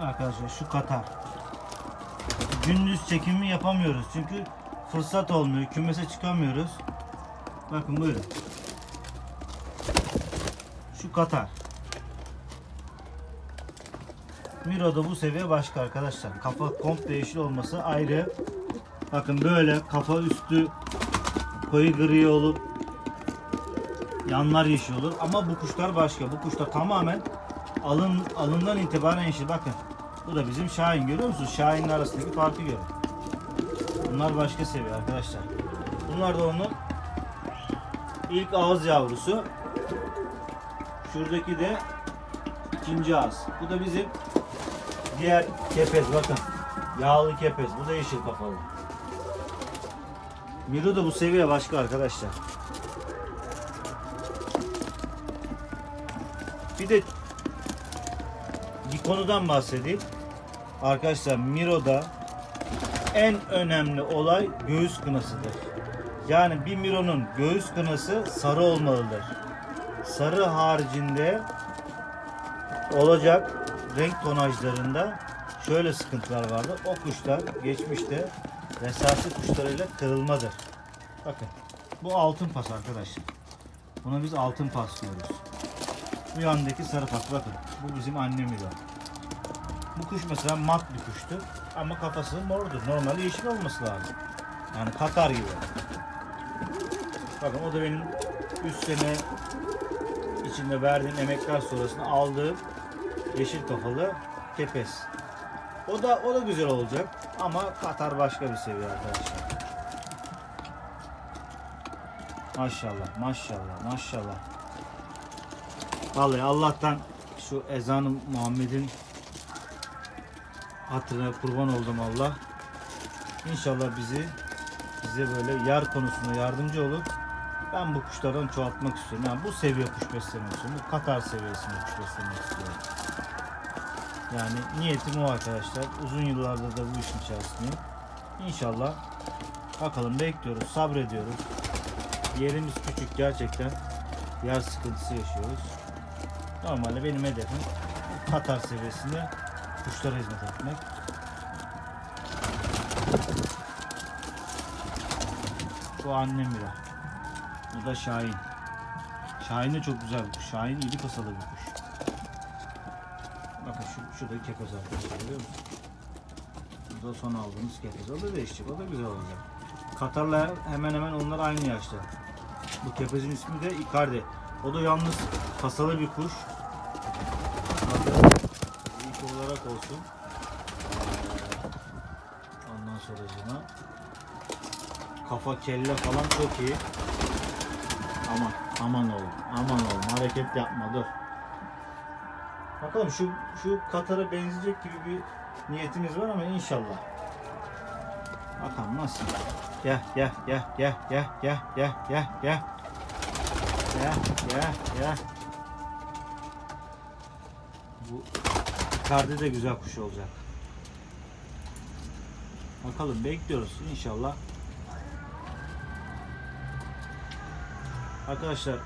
Arkadaşlar şu Katar. Gündüz çekimi yapamıyoruz çünkü fırsat olmuyor. Kümese çıkamıyoruz. Bakın buyurun. Şu Katar. Miro'da bu seviye başka arkadaşlar. Kafa komple yeşil olması ayrı. Bakın böyle kafa üstü koyu gri olup yanlar yeşil olur ama bu kuşlar başka. Bu kuşlar tamamen alın alından itibaren yeşil. Bakın bu da bizim Şahin görüyor musunuz? Şahin'in arasındaki farkı görün. Bunlar başka seviye arkadaşlar. Bunlar da onun ilk ağız yavrusu. Şuradaki de ikinci ağız. Bu da bizim diğer kepez bakın. Yağlı kepez. Bu da yeşil kafalı. Miro da bu seviye başka arkadaşlar. Bir de konudan bahsedeyim. Arkadaşlar Miro'da en önemli olay göğüs kınasıdır. Yani bir Miro'nun göğüs kınası sarı olmalıdır. Sarı haricinde olacak renk tonajlarında şöyle sıkıntılar vardı. O kuşlar geçmişte resasi kuşlarıyla kırılmadır. Bakın bu altın pas arkadaşlar. Buna biz altın pas diyoruz. Bu yandaki sarı pas bakın. Bu bizim anne Miro. Bu kuş mesela mat bir kuştu. Ama kafası mordur. Normalde yeşil olması lazım. Yani Katar gibi. Bakın o da benim 3 sene içinde verdiğim emekler sonrasında aldığım yeşil kafalı kepez. O da o da güzel olacak ama Katar başka bir seviye arkadaşlar. Maşallah, maşallah, maşallah. Vallahi Allah'tan şu ezanı Muhammed'in hatırına kurban oldum Allah. İnşallah bizi bize böyle yer konusunda yardımcı olur. Ben bu kuşlardan çoğaltmak istiyorum. Yani bu seviye kuş beslemek istiyorum. Bu Katar seviyesinde kuş beslemek istiyorum. Yani niyetim o arkadaşlar. Uzun yıllardır da bu işin içerisindeyim. İnşallah bakalım bekliyoruz, sabrediyoruz. Yerimiz küçük gerçekten. Yer sıkıntısı yaşıyoruz. Normalde benim hedefim Katar seviyesinde kuşlara hizmet etmek. Bu annem bira. Bu da Şahin. Şahin de çok güzel bir kuş. Şahin iri kasalı bir kuş. Bakın şu, şuradaki kepez arkadaşlar görüyor musun? Bu da son aldığımız kepez. O da değişecek. O da güzel olacak. Katar'la hemen hemen onlar aynı yaşta. Bu kepezin ismi de Icardi. O da yalnız kasalı bir kuş. Olsun. Ondan sonra kafa kelle falan çok iyi. Aman aman oğlum aman oğlum hareket yapma dur. Bakalım şu şu Katar'a benzeyecek gibi bir niyetimiz var ama inşallah. Bakalım nasıl. Gel gel gel gel gel gel gel gel gel. Gel gel gel. Bu Icardi de güzel kuş olacak. Bakalım bekliyoruz inşallah. Arkadaşlar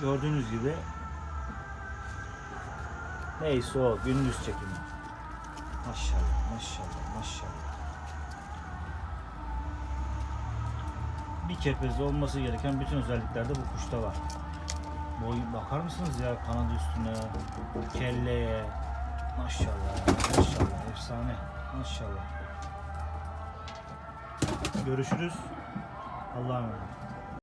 gördüğünüz gibi neyse o gündüz çekimi. Maşallah maşallah maşallah. Bir kepezde olması gereken bütün özellikler de bu kuşta var. Boy bakar mısınız ya kanadı üstüne, kelleye. Maşallah maşallah efsane. Maşallah. Görüşürüz. Allah'a emanet.